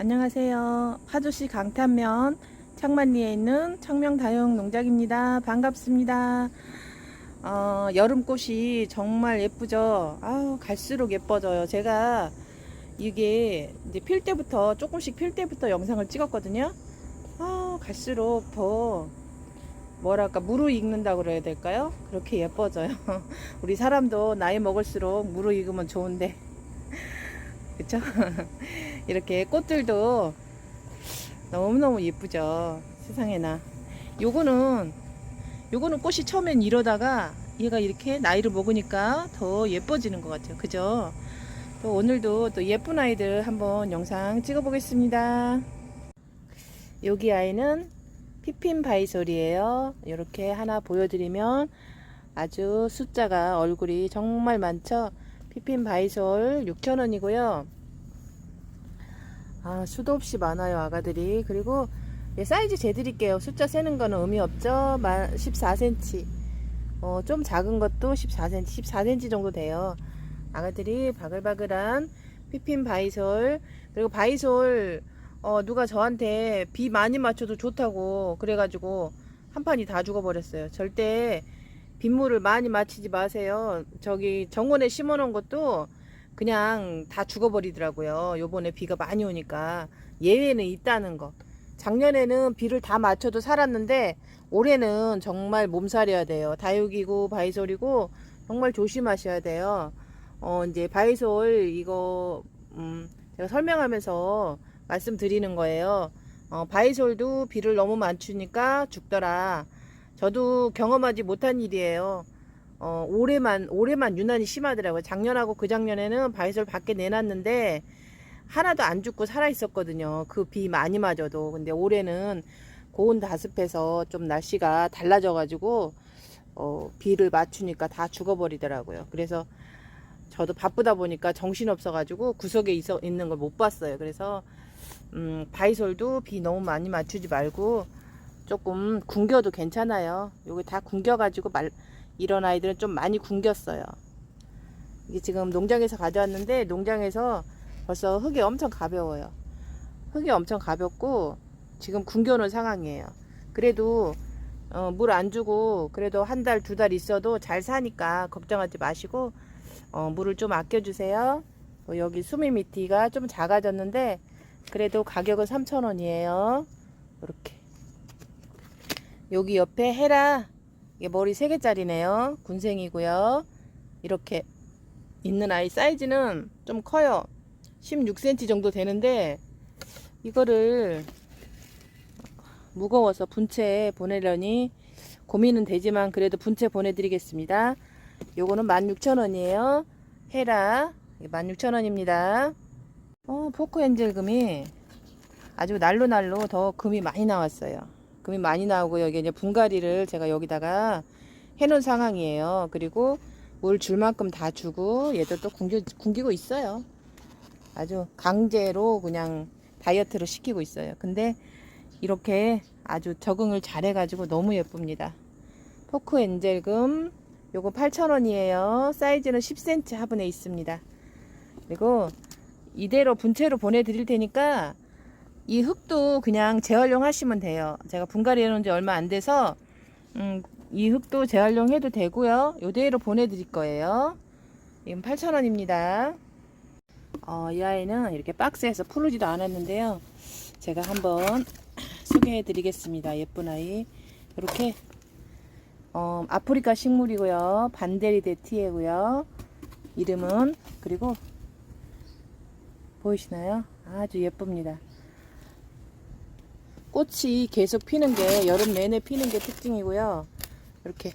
안녕하세요. 파주시 강탄면 창만리에 있는 청명다용 농장입니다. 반갑습니다. 어, 여름꽃이 정말 예쁘죠? 아우, 갈수록 예뻐져요. 제가 이게 이제 필 때부터, 조금씩 필 때부터 영상을 찍었거든요. 아, 갈수록 더 뭐랄까, 무르익는다고 그래야 될까요? 그렇게 예뻐져요. 우리 사람도 나이 먹을수록 무르익으면 좋은데. 그쵸? 이렇게 꽃들도 너무너무 예쁘죠. 세상에나. 요거는, 요거는 꽃이 처음엔 이러다가 얘가 이렇게 나이를 먹으니까 더 예뻐지는 것 같아요. 그죠? 또 오늘도 또 예쁜 아이들 한번 영상 찍어 보겠습니다. 여기 아이는 피핀 바이솔이에요. 이렇게 하나 보여드리면 아주 숫자가 얼굴이 정말 많죠. 피핀 바이솔 6,000원이고요. 아, 수도 없이 많아요, 아가들이. 그리고 예, 사이즈 재드릴게요. 숫자 세는 거는 의미 없죠. 14cm. 어, 좀 작은 것도 14cm, 14cm 정도 돼요. 아가들이 바글바글한 피핀 바이솔. 그리고 바이솔, 어, 누가 저한테 비 많이 맞춰도 좋다고 그래가지고 한 판이 다 죽어버렸어요. 절대 빗물을 많이 맞히지 마세요. 저기 정원에 심어 놓은 것도 그냥 다 죽어버리더라고요. 요번에 비가 많이 오니까. 예외는 있다는 거. 작년에는 비를 다 맞춰도 살았는데 올해는 정말 몸살이어야 돼요. 다육이고 바이솔이고 정말 조심하셔야 돼요. 어, 이제 바이솔 이거 음, 제가 설명하면서 말씀드리는 거예요. 어, 바이솔도 비를 너무 맞추니까 죽더라. 저도 경험하지 못한 일이에요. 어, 올해만, 올해만 유난히 심하더라고요. 작년하고 그 작년에는 바이솔 밖에 내놨는데, 하나도 안 죽고 살아 있었거든요. 그 비 많이 맞아도. 근데 올해는 고온 다습해서 좀 날씨가 달라져가지고, 어, 비를 맞추니까 다 죽어버리더라고요. 그래서 저도 바쁘다 보니까 정신 없어가지고 구석에 있어, 있는 걸 못 봤어요. 그래서, 음, 바이솔도 비 너무 많이 맞추지 말고, 조금 굶겨도 괜찮아요. 요거 다 굶겨가지고 말, 이런 아이들은 좀 많이 굶겼어요. 이게 지금 농장에서 가져왔는데 농장에서 벌써 흙이 엄청 가벼워요. 흙이 엄청 가볍고 지금 굶겨놓은 상황이에요. 그래도 어, 물 안 주고 그래도 한 달 두달 있어도 잘 사니까 걱정하지 마시고 어, 물을 좀 아껴주세요. 어, 여기 수미 미티가 좀 작아졌는데 그래도 가격은 3,000원이에요. 이렇게 여기 옆에 헤라 이게 머리 3개짜리네요. 군생이고요. 이렇게 있는 아이 사이즈는 좀 커요. 16cm 정도 되는데 이거를 무거워서 분체 보내려니 고민은 되지만 그래도 분체 보내드리겠습니다. 요거는 16,000원이에요. 헤라 16,000원입니다. 어, 포크 엔젤 금이 아주 날로날로 더 금이 많이 나왔어요. 금이 많이 나오고 여기 이제 분갈이를 제가 여기다가 해놓은 상황이에요. 그리고 물 줄 만큼 다 주고 얘도 또 굶겨, 굶기고 있어요. 아주 강제로 그냥 다이어트를 시키고 있어요. 근데 이렇게 아주 적응을 잘 해가지고 너무 예쁩니다. 포크 엔젤금 요거 8,000원이에요. 사이즈는 10cm 화분에 있습니다. 그리고 이대로 분체로 보내드릴 테니까 이 흙도 그냥 재활용하시면 돼요. 제가 분갈이 해놓은 지 얼마 안 돼서 음, 이 흙도 재활용해도 되고요. 요대로 보내드릴 거예요. 이건 8,000원입니다. 어, 이 아이는 이렇게 박스에서 풀르지도 않았는데요. 제가 한번 소개해 드리겠습니다. 예쁜 아이. 이렇게 어, 아프리카 식물이고요. 반데리데 티에고요. 이름은 그리고 보이시나요? 아주 예쁩니다. 꽃이 계속 피는 게 여름 내내 피는 게 특징이고요. 이렇게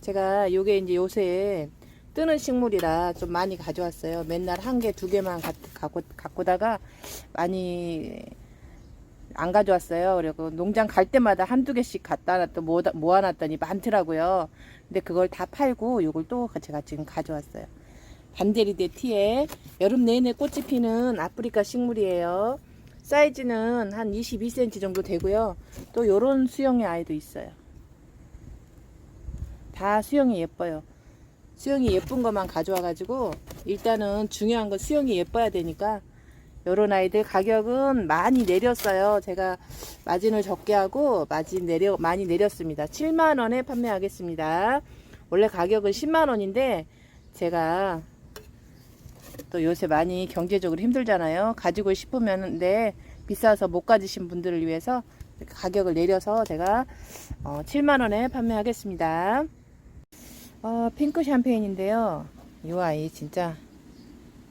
제가 요게 이제 요새 뜨는 식물이라 좀 많이 가져왔어요. 맨날 한 개, 두 개만 갖고, 갖고다가 많이 안 가져왔어요. 그리고 농장 갈 때마다 한두 개씩 갖다 놨더 모아놨더니 많더라고요. 근데 그걸 다 팔고 요걸 또 제가 지금 가져왔어요. 반데리데 티에 여름 내내 꽃이 피는 아프리카 식물이에요. 사이즈는 한 22cm 정도 되고요. 또 요런 수영의 아이도 있어요. 다 수영이 예뻐요. 수영이 예쁜 것만 가져와 가지고 일단은 중요한 건 수영이 예뻐야 되니까 요런 아이들 가격은 많이 내렸어요. 제가 마진을 적게 하고 마진 내려 많이 내렸습니다. 7만 원에 판매하겠습니다. 원래 가격은 10만 원인데 제가 또 요새 많이 경제적으로 힘들잖아요. 가지고 싶으면데 비싸서 못 가지신 분들을 위해서 가격을 내려서 제가 어, 7만 원에 판매하겠습니다. 어, 핑크 샴페인인데요. 이 아이 진짜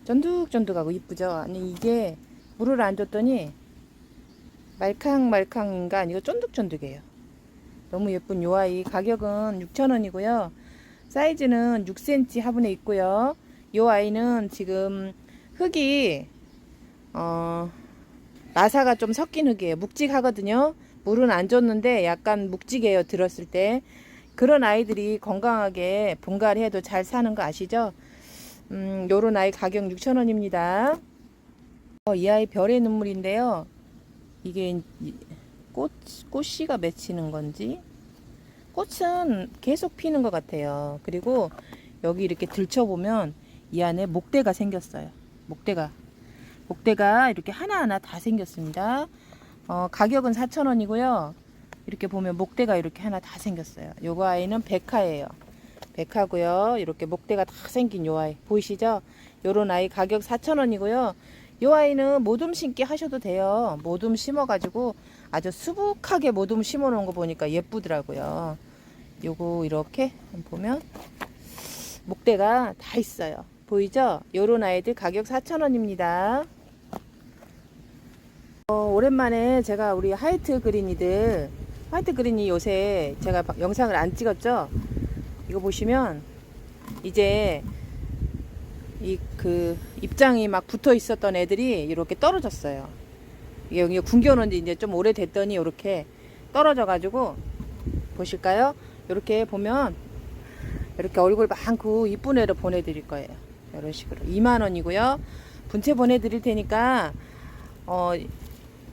쫀득쫀득하고 이쁘죠? 아니 이게 물을 안 줬더니 말캉말캉인가 아니고 쫀득쫀득해요. 너무 예쁜 요 아이 가격은 6,000원이고요. 사이즈는 6cm 화분에 있고요. 요 아이는 지금 흙이 어 마사가 좀 섞인 흙이에요. 묵직하거든요. 물은 안 줬는데 약간 묵직해요. 들었을 때. 그런 아이들이 건강하게 분갈이 해도 잘 사는 거 아시죠? 음, 요런 아이 가격 6,000원입니다. 어, 이 아이 별의 눈물인데요. 이게 이- 꽃, 꽃씨가 맺히는 건지 꽃은 계속 피는 것 같아요. 그리고 여기 이렇게 들춰보면 이 안에 목대가 생겼어요. 목대가. 목대가 이렇게 하나하나 다 생겼습니다. 어, 가격은 4,000원이고요. 이렇게 보면 목대가 이렇게 하나 다 생겼어요. 요거 아이는 백화예요. 백화고요. 이렇게 목대가 다 생긴 요 아이 보이시죠? 요런 아이 가격 4,000원이고요. 요 아이는 모둠 심기 하셔도 돼요. 모둠 심어가지고 아주 수북하게 모둠 심어 놓은 거 보니까 예쁘더라고요. 요거 이렇게 보면 목대가 다 있어요. 보이죠? 요런 아이들 가격 4,000원입니다. 어, 오랜만에 제가 우리 하이트 그린이들 화이트 그린이 요새 제가 바- 영상을 안 찍었죠? 이거 보시면 이제 이 그 입장이 막 붙어 있었던 애들이 이렇게 떨어졌어요. 이게 여기 군겨놓은 지 이제 좀 오래됐더니 이렇게 떨어져 가지고 보실까요? 이렇게 보면 이렇게 얼굴 많고 이쁜 애를 보내드릴 거예요. 이런 식으로 2만 원이고요. 분체 보내드릴 테니까 어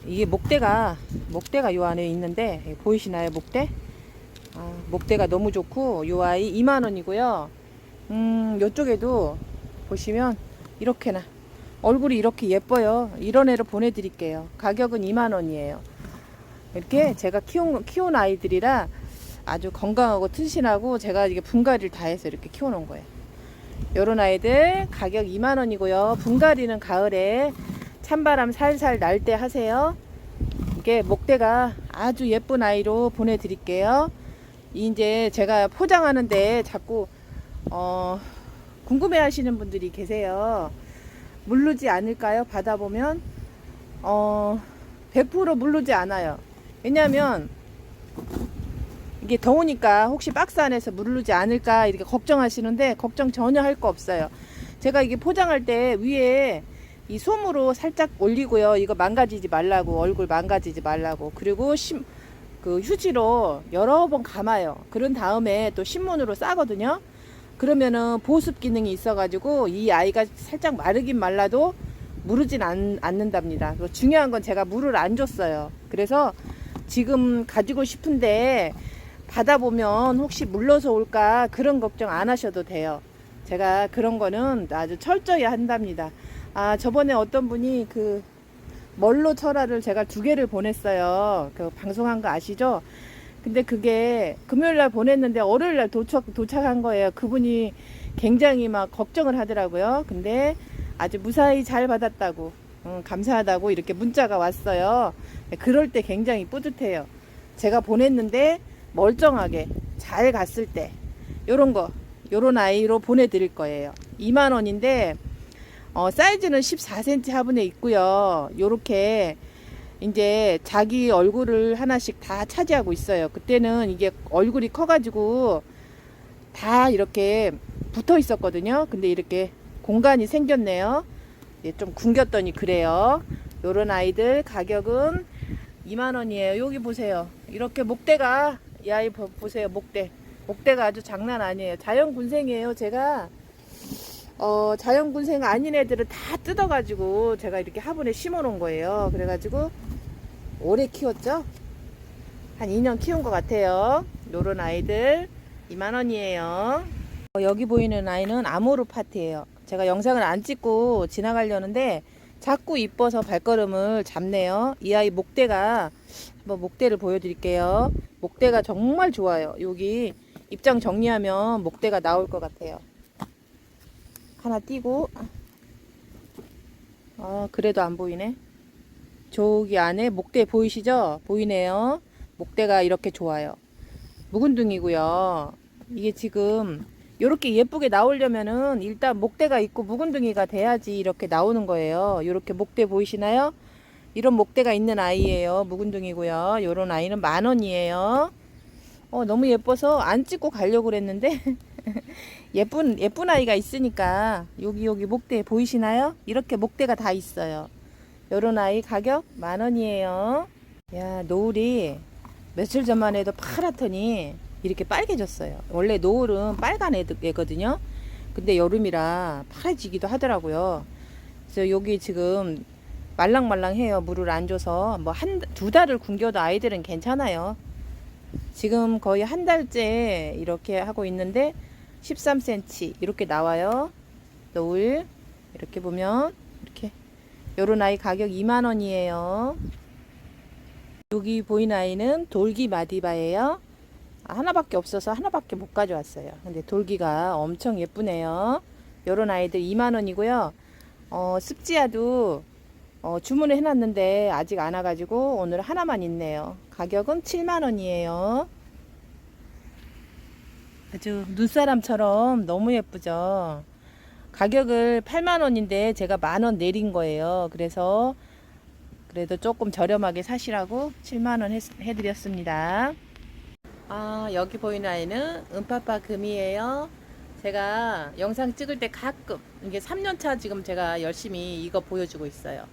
이게 목대가 목대가 요 안에 있는데 예, 보이시나요 목대? 아, 목대가 너무 좋고 요 아이 2만 원이고요. 음 요쪽에도 보시면 이렇게나 얼굴이 이렇게 예뻐요. 이런 애를 보내드릴게요. 가격은 2만 원이에요. 이렇게 제가 키운 키운 아이들이라 아주 건강하고 튼실하고 제가 이게 분갈이를 다 해서 이렇게 키워놓은 거예요. 요런 아이들 가격 2만 원이고요. 분갈이는 가을에 찬바람 살살 날 때 하세요. 이게 목대가 아주 예쁜 아이로 보내드릴게요. 이제 제가 포장하는데 자꾸 어, 궁금해 하시는 분들이 계세요. 물르지 않을까요? 받아보면 어, 100% 물르지 않아요. 왜냐하면 이게 더우니까 혹시 박스 안에서 물르지 않을까 이렇게 걱정하시는데 걱정 전혀 할 거 없어요. 제가 이게 포장할 때 위에 이 솜으로 살짝 올리고요. 이거 망가지지 말라고 얼굴 망가지지 말라고 그리고 심, 그 휴지로 여러 번 감아요. 그런 다음에 또 신문으로 싸거든요. 그러면은 보습 기능이 있어가지고 이 아이가 살짝 마르긴 말라도 무르진 않, 않는답니다. 중요한 건 제가 물을 안 줬어요. 그래서 지금 가지고 싶은데 받아보면 혹시 물러서 올까 그런 걱정 안 하셔도 돼요. 제가 그런 거는 아주 철저히 한답니다. 아, 저번에 어떤 분이 그 멀로 철화를 제가 두 개를 보냈어요. 그 방송한 거 아시죠? 근데 그게 금요일 날 보냈는데 월요일 날 도착, 도착한 거예요. 그분이 굉장히 막 걱정을 하더라고요. 근데 아주 무사히 잘 받았다고, 음, 감사하다고 이렇게 문자가 왔어요. 그럴 때 굉장히 뿌듯해요. 제가 보냈는데 멀쩡하게 잘 갔을 때, 요런 거, 요런 아이로 보내드릴 거예요. 2만 원인데, 어, 사이즈는 14cm 화분에 있고요. 요렇게 이제 자기 얼굴을 하나씩 다 차지하고 있어요. 그때는 이게 얼굴이 커가지고 다 이렇게 붙어 있었거든요. 근데 이렇게 공간이 생겼네요. 예, 좀 굶겼더니 그래요. 요런 아이들 가격은 2만 원이에요. 여기 보세요. 이렇게 목대가 이 아이 보- 보세요. 목대. 목대가 아주 장난 아니에요. 자연 군생이에요. 제가 어, 자연군생 아닌 애들을 다 뜯어가지고 제가 이렇게 화분에 심어 놓은 거예요. 그래가지고 오래 키웠죠? 한 2년 키운 것 같아요. 요런 아이들 2만원이에요. 어, 여기 보이는 아이는 아모르 파트예요. 제가 영상을 안 찍고 지나가려는데 자꾸 이뻐서 발걸음을 잡네요. 이 아이 목대가 한번 목대를 보여드릴게요. 목대가 정말 좋아요. 여기 입장 정리하면 목대가 나올 것 같아요. 하나 띄고 아 그래도 안 보이네. 저기 안에 목대 보이시죠? 보이네요. 목대가 이렇게 좋아요. 묵은둥이고요. 이게 지금 이렇게 예쁘게 나오려면은 일단 목대가 있고 묵은둥이가 돼야지 이렇게 나오는 거예요. 이렇게 목대 보이시나요? 이런 목대가 있는 아이예요. 묵은둥이고요. 이런 아이는 만 원이에요. 어, 너무 예뻐서 안 찍고 가려고 그랬는데 예쁜 예쁜 아이가 있으니까 여기 여기 목대 보이시나요? 이렇게 목대가 다 있어요. 요런 아이 가격 만 원이에요. 야 노을이 며칠 전만 해도 파랗더니 이렇게 빨개졌어요. 원래 노을은 빨간 애거든요. 근데 여름이라 파래지기도 하더라고요. 그래서 여기 지금 말랑말랑해요. 물을 안 줘서 뭐 한 두 달을 굶겨도 아이들은 괜찮아요. 지금 거의 한 달째 이렇게 하고 있는데 13cm 이렇게 나와요. 노을 이렇게 보면 이렇게 요런 아이 가격 2만 원이에요. 여기 보이는 아이는 돌기 마디바예요. 아, 하나밖에 없어서 하나밖에 못 가져왔어요. 근데 돌기가 엄청 예쁘네요. 요런 아이들 2만 원이고요. 어, 습지야도 어, 주문을 해놨는데 아직 안 와가지고 오늘 하나만 있네요. 가격은 7만 원이에요. 아주 눈사람처럼 너무 예쁘죠. 가격을 8만 원인데 제가 만원 내린 거예요. 그래서 그래도 조금 저렴하게 사시라고 7만 원 해드렸습니다. 아 여기 보이는 아이는 은파파 금이에요. 제가 영상 찍을 때 가끔 이게 3년차 지금 제가 열심히 이거 보여주고 있어요.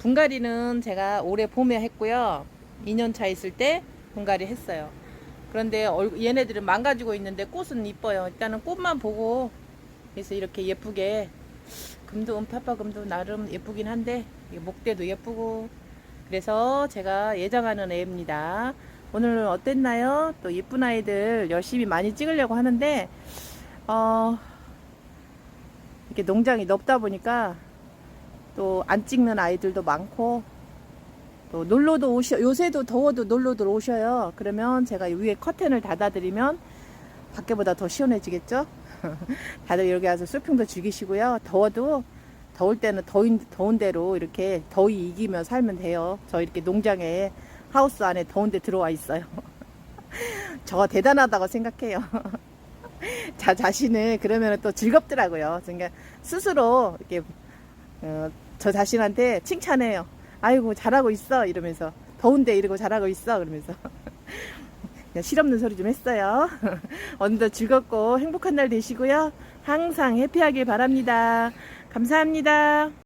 분갈이는 제가 올해 봄에 했고요. 2년차 있을 때 분갈이 했어요. 그런데 얼- 얘네들은 망가지고 있는데 꽃은 이뻐요. 일단은 꽃만 보고 그래서 이렇게 예쁘게 금도 은파파 금도 나름 예쁘긴 한데 목대도 예쁘고 그래서 제가 예정하는 애입니다. 오늘 어땠나요? 또 예쁜 아이들 열심히 많이 찍으려고 하는데 어 이렇게 농장이 넓다 보니까 또 안 찍는 아이들도 많고 또 놀러도 오셔 요새도 더워도 놀러들 오셔요. 그러면 제가 위에 커튼을 닫아드리면 밖에보다 더 시원해지겠죠? 다들 여기 와서 쇼핑도 즐기시고요. 더워도 더울 때는 더운, 더운 대로 이렇게 더위 이기며 살면 돼요. 저 이렇게 농장에 하우스 안에 더운데 들어와 있어요. 저 대단하다고 생각해요. 자 자신을 그러면 또 즐겁더라고요. 그러니까 스스로 이렇게 어, 저 자신한테 칭찬해요. 아이고 잘하고 있어 이러면서 더운데 이러고 잘하고 있어 그러면서 그냥 실없는 소리 좀 했어요. 오늘도 즐겁고 행복한 날 되시고요. 항상 해피하길 바랍니다. 감사합니다.